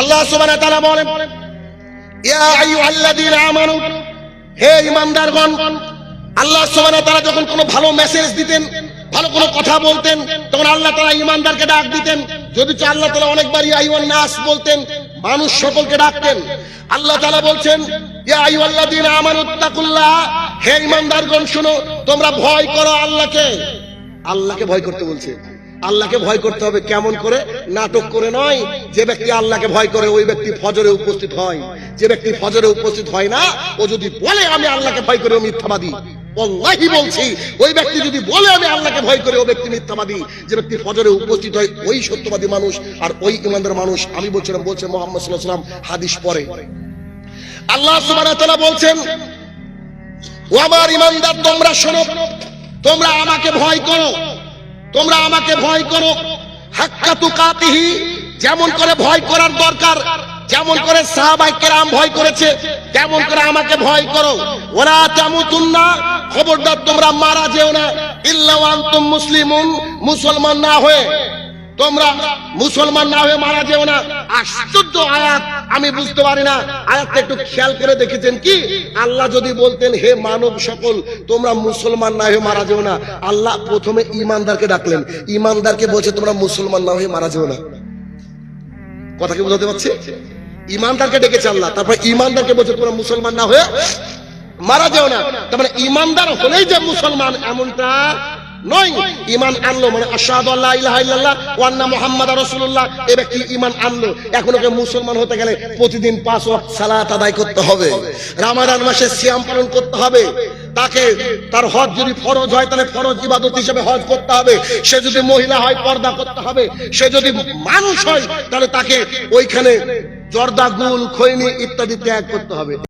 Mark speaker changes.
Speaker 1: আল্লাহ সুবহানাহু তাআলা বলেন, ইয়া আইয়ুহাল্লাযীনা আমানু, হে ঈমানদারগণ, আল্লাহ সুবহানাহু তাআলা যখন কোনো ভালো মেসেজ দিতেন, ভালো কোনো কথা বলতেন, তখন আল্লাহ তাআলা ঈমানদারকে ডাক দিতেন। যদি আল্লাহ তাআলা অনেকবার ইয়া আইয়ুহান নাস বলতেন, মানুষ সকলকে ডাকতেন। আল্লাহ তাআলা বলছেন, ইয়া আইয়ুহাল্লাযীনা আমানু তাকুল্লাহ হে ঈমানদারগণ, শুনো, তোমরা ভয় করো আল্লাহকে। আল্লাহকে ভয় করতে বলছে। আল্লাহকে ভয় করতে হবে, কেমন করে? নাটক করে নয়, যে ব্যক্তি আল্লাহকে ভয় করে, ওই ব্যক্তি ফজরে উপস্থিত হয়। যে ব্যক্তি ফজরে উপস্থিত হয় না, ও যদি বলে আমি আল্লাহকে ভয় করে মিথ্যাবাদী। অল্লাহি বলছি, ওই ব্যক্তি যদি বলে আমি আল্লাহকে ভয় করে, ও ব্যক্তি মিথ্যাবাদী। যে ব্যক্তি ফজরে উপস্থিত হয়, ওই সত্যবাদী মানুষ, আর ওই ইমানদার মানুষ, আমি বলছিলাম বলছে মোহাম্মদ সাল্লাহ হাদিস পরে আল্লাহ তাআলা বলছেন, ও আমার ইমানদার, তোমরা শোনো, তোমরা আমাকে ভয় করো। তোমরা আমাকে ভয় করো। হাক্কাতু যেমন করে ভয় করার দরকার, যেমন করে সাহাবাই ভয় করেছে, তেমন করে আমাকে ভয় করো। ওরা তেমন না খবরদার তোমরা মারা যেও না। ইল্লা তুম আনতুম মুসলিমুন, মুসলমান না হয়ে তোমরা মুসলমান না হয়ে মারা যেও না। আশ্চর্য আয়াত, আমি বুঝতে পারি না। আয়াতটা একটু খেয়াল করে দেখেছেন কি? আল্লাহ যদি বলতেন, হে মানব সকল, তোমরা মুসলমান না হয়ে মারা যেও না। আল্লাহ প্রথমে ইমানদারকে ডাকলেন। ইমানদারকে বলছে, তোমরা মুসলমান না হয়ে মারা যেও না। কথা কি বোঝাতে পারছি? ইমানদারকে ডেকেছে আল্লাহ। তারপর ইমানদারকে বলছে, তোমরা মুসলমান না হয়ে মারা যেও না। তার মানে ইমানদার হলেই যে মুসলমান, এমনটা নয়। ইমান আনলো মানে আশহাদু আল্লাহ ইলাহা ইল্লাল্লাহ ওয়া আন্না মুহাম্মাদার রাসূলুল্লাহ। এই ব্যক্তি ইমান আনলো। এখন মুসলমান হতে গেলে প্রতিদিন পাঁচ ওয়াক্ত সালাত আদায় করতে হবে। রমাদান মাসে সিয়াম পালন করতে হবে। তাকে তার হজ যদি ফরজ হয়, তাহলে ফরজ ইবাদত হিসেবে হজ করতে হবে। সে যদি মহিলা হয়, পর্দা করতে হবে। সে যদি মানুষ হয়, তাহলে তাকে ওইখানে জর্দা, গুল, খৈনি ইত্যাদি ত্যাগ করতে হবে।